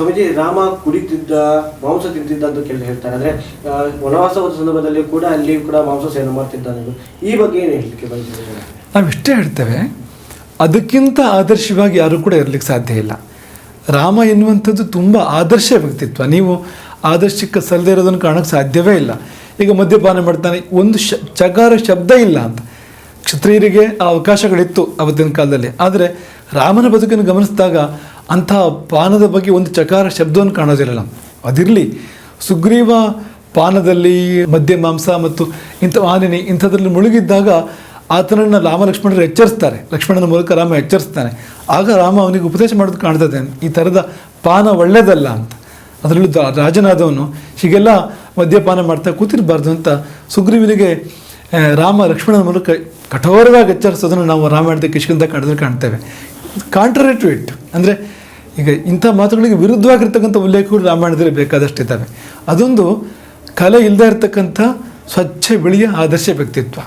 ಸ್ವಾಮೀಜಿ, ರಾಮ ಕುಡಿತಿದ್ದ, ಮಾಂಸ ತಿಂತಿದ್ದ ಅಂತ ಕೇಳಿ ಹೇಳ್ತಾರೆ. ಅಂದ್ರೆ ವನವಾಸ ಸಂದರ್ಭದಲ್ಲಿ ಕೂಡ ಅಲ್ಲಿ ಕೂಡ ಮಾಂಸ ಸೇವನೆ ಮಾಡ್ತಿದ್ದಾನೆ ಈ ಬಗ್ಗೆ ಏನು ಹೇಳಲಿಕ್ಕೆ ನಾವು ಇಷ್ಟೇ ಹೇಳ್ತೇವೆ, ಅದಕ್ಕಿಂತ ಆದರ್ಶವಾಗಿ ಯಾರು ಕೂಡ ಇರಲಿಕ್ಕೆ ಸಾಧ್ಯ ಇಲ್ಲ. ರಾಮ ಎನ್ನುವಂಥದ್ದು ತುಂಬ ಆದರ್ಶ ವ್ಯಕ್ತಿತ್ವ. ನೀವು ಆದರ್ಶಕ್ಕೆ ಸಲ್ಲದೆ ಇರೋದನ್ನು ಕಾಣೋಕ್ಕೆ ಸಾಧ್ಯವೇ ಇಲ್ಲ. ಈಗ ಮದ್ಯಪಾನ ಮಾಡ್ತಾನೆ, ಒಂದು ಶ, ಚಕಾರ ಶಬ್ದ ಇಲ್ಲ ಅಂತ. ಕ್ಷತ್ರಿಯರಿಗೆ ಆ ಅವಕಾಶಗಳಿತ್ತು ಅವತ್ತಿನ ಕಾಲದಲ್ಲಿ. ಆದರೆ ರಾಮನ ಬದುಕನ್ನು ಗಮನಿಸಿದಾಗ ಅಂಥ ಪಾನದ ಬಗ್ಗೆ ಒಂದು ಚಕಾರ ಶಬ್ದವನ್ನು ಕಾಣೋದಿರಲ್ಲ. ಅದಿರಲಿ, ಸುಗ್ರೀವ ಪಾನದಲ್ಲಿ ಮದ್ಯ, ಮಾಂಸ ಮತ್ತು ಇಂಥ ಆನೆನಿ ಇಂಥದ್ರಲ್ಲಿ ಮುಳುಗಿದ್ದಾಗ ಆತನನ್ನು ರಾಮ ಲಕ್ಷ್ಮಣರು ಎಚ್ಚರಿಸ್ತಾರೆ. ಲಕ್ಷ್ಮಣನ ಮೂಲಕ ರಾಮ ಎಚ್ಚರಿಸ್ತಾನೆ. ಆಗ ರಾಮ ಅವನಿಗೆ ಉಪದೇಶ ಮಾಡೋದು ಕಾಣ್ತದೆ. ಈ ಥರದ ಪಾನ ಒಳ್ಳೆಯದಲ್ಲ ಅಂತ. ಅದರಲ್ಲೂ ರಾಜನಾದವನು ಹೀಗೆಲ್ಲ ಮದ್ಯಪಾನ ಮಾಡ್ತಾ ಕೂತಿರಬಾರ್ದು ಅಂತ ಸುಗ್ರೀವನಿಗೆ ರಾಮ ಲಕ್ಷ್ಮಣನ ಮೂಲಕ ಕಠೋರವಾಗಿ ಎಚ್ಚರಿಸೋದನ್ನು ನಾವು ರಾಮಾಯಣದ ಕಿಷ್ಕಿಂದ ಕಾಣದಲ್ಲಿ ಕಾಣ್ತೇವೆ. ಕಾಂಟ್ರರಿ ಟು ಇಟ್ ಅಂದರೆ ಈಗ ಇಂಥ ಮಾತುಗಳಿಗೆ ವಿರುದ್ಧವಾಗಿರ್ತಕ್ಕಂಥ ಉಲ್ಲೇಖಗಳು ರಾಮಾಯಣದಲ್ಲಿ ಬೇಕಾದಷ್ಟು ಇದ್ದಾವೆ. ಅದೊಂದು ಕಲೆ ಇಲ್ಲದೆ ಇರತಕ್ಕಂಥ ಸ್ವಚ್ಛ ಬಿಳಿಯ ಆದರ್ಶ ವ್ಯಕ್ತಿತ್ವ.